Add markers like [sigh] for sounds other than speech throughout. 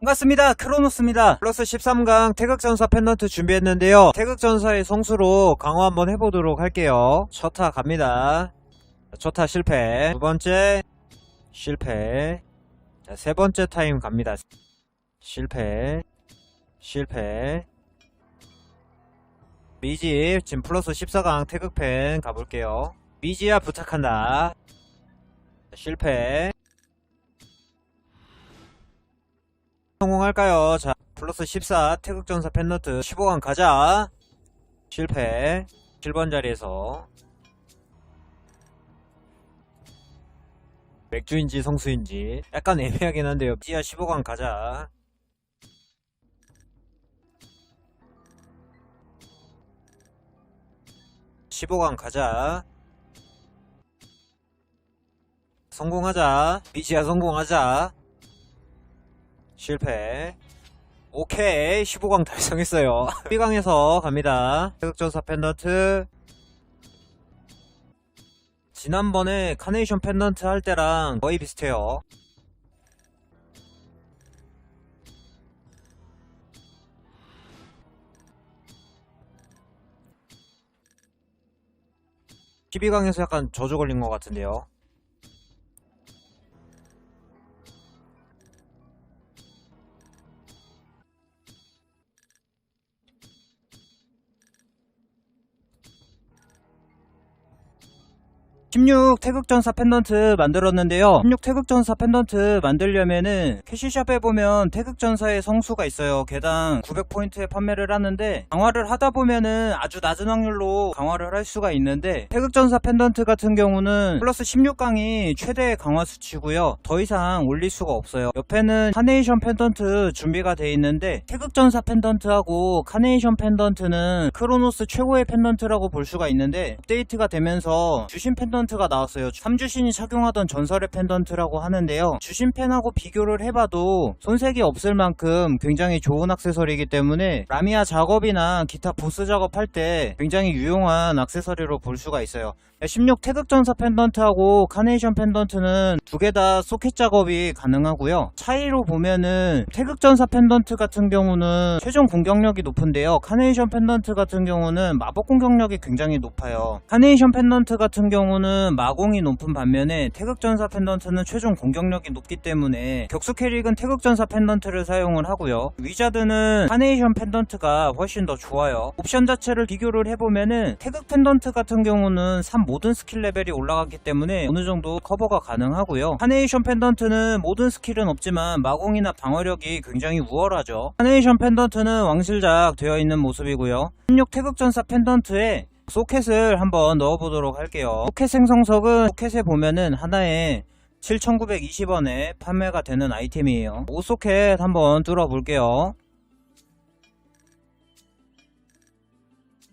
반갑습니다. 크로노스입니다. 플러스 13강 태극전사 펜던트 준비했는데요. 태극전사의 성수로 강화 한번 해보도록 할게요. 첫타 갑니다. 첫타 실패. 두 번째 실패. 자, 세 번째 타임 갑니다. 실패. 실패. 미집 지금 플러스 14강 태극펜 가볼게요. 미지야 부탁한다. 실패. 성공할까요? 자, 플러스 14 태극전사 펜너트 15강 가자. 실패. 7번 자리에서 맥주인지 성수인지 약간 애매하긴 한데요. 지하 15강 가자. (15강) 가자 성공하자 미지야 성공하자 실패. 오케이. 15강 달성했어요. [laughs] 12강에서 갑니다. 태극전사 펜던트. 지난번에 카네이션 펜던트 할 때랑 거의 비슷해요. (12강에서) 약간 저주 걸린 것 같은데요 (16) 태극전사 펜던트 만들었는데요. (16) 태극전사 펜던트 만들려면은 캐시샵에 보면 태극전사의 성수가 있어요. 개당 900포인트에 판매를 하는데 강화를 하다 보면은 아주 낮은 확률로 강화를 할 수가 있는데 태극전사 펜던트 같은 경우는 플러스 16강이 최대 강화 수치고요. 더 이상 올릴 수가 없어요. 옆에는 카네이션 펜던트 준비가 돼 있는데 태극전사 펜던트하고 카네이션 펜던트는 크로노스 최고의 펜던트라고 볼 수가 있는데 업데이트가 되면서 주신 펜던트 가 나왔어요. 3주신이 착용하던 전설의 펜던트라고 하는데요. 주신 펜하고 비교를 해봐도 손색이 없을 만큼 굉장히 좋은 액세서리이기 때문에 라미아 작업이나 기타 보스 작업할 때 굉장히 유용한 액세서리로 볼 수가 있어요. 16 태극전사 펜던트하고 카네이션 펜던트는 두 개 다 소켓 작업이 가능하고요. 차이로 보면은 태극전사 펜던트 같은 경우는 최종 공격력이 높은데요. 카네이션 펜던트 같은 경우는 마법 공격력이 굉장히 높아요. 카네이션 펜던트 같은 경우는 마공이 높은 반면에 태극전사 펜던트는 최종 공격력이 높기 때문에 격수 캐릭은 태극전사 펜던트를 사용을 하고요 위자드는 카네이션 펜던트가 훨씬 더 좋아요 옵션 자체를 비교를 해보면은 태극 펜던트 같은 경우는 3 모든 스킬 레벨이 올라갔기 때문에 어느 정도 커버가 가능하고요. 카네이션 펜던트는 모든 스킬은 없지만 마공이나 방어력이 굉장히 우월하죠. 카네이션 펜던트는 왕실작 되어 있는 모습이고요. 16 태극전사 펜던트에 소켓을 한번 넣어보도록 할게요. 소켓 생성석은 소켓에 보면은 하나에 7,920원에 판매가 되는 아이템이에요. 5소켓 한번 뚫어 볼게요.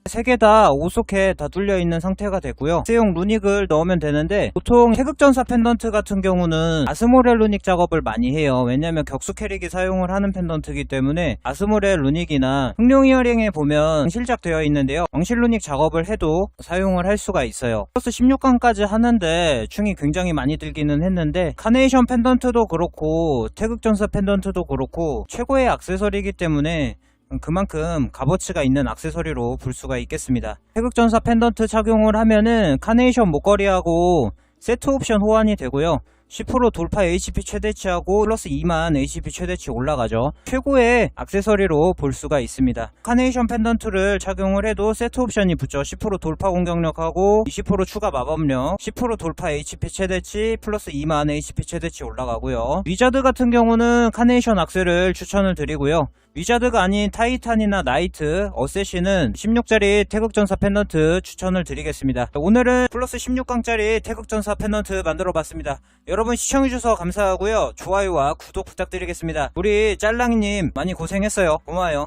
세 개 다 5소켓 다 뚫려 있는 상태가 되고요. S용 루닉을 넣으면 되는데 보통 태극전사 펜던트 같은 경우는 아스모레 루닉 작업을 많이 해요. 왜냐면 격수 캐릭이 사용을 하는 펜던트이기 때문에 아스모레 루닉이나 흑룡 이어링에 보면 실작 되어 있는데요. 왕실 루닉 작업을 해도 사용을 할 수가 있어요. 플러스 16강까지 하는데 충이 굉장히 많이 들기는 했는데 카네이션 펜던트도 그렇고 태극전사 펜던트도 그렇고 최고의 액세서리이기 때문에 그만큼 값어치가 있는 액세서리로 볼 수가 있겠습니다. 태극전사 펜던트 착용을 하면은 카네이션 목걸이하고 세트 옵션 호환이 되고요. 10% 돌파 HP 최대치하고 플러스 2만 HP 최대치 올라가죠. 최고의 액세서리로 볼 수가 있습니다. 카네이션 펜던트를 착용을 해도 세트 옵션이 붙죠. 10% 돌파 공격력하고 20% 추가 마법력, 10% 돌파 HP 최대치 플러스 2만 HP 최대치 올라가고요. 위자드 같은 경우는 카네이션 악세를 추천을 드리고요. 위자드가 아닌 타이탄이나 나이트, 어세신은 16짜리 태극전사 펜던트 추천을 드리겠습니다. 오늘은 플러스 16강짜리 태극전사 펜던트 만들어 봤습니다. 여러분 시청해주셔서 감사하고요. 좋아요와 구독 부탁드리겠습니다. 우리 짤랑이님 많이 고생했어요. 고마워요.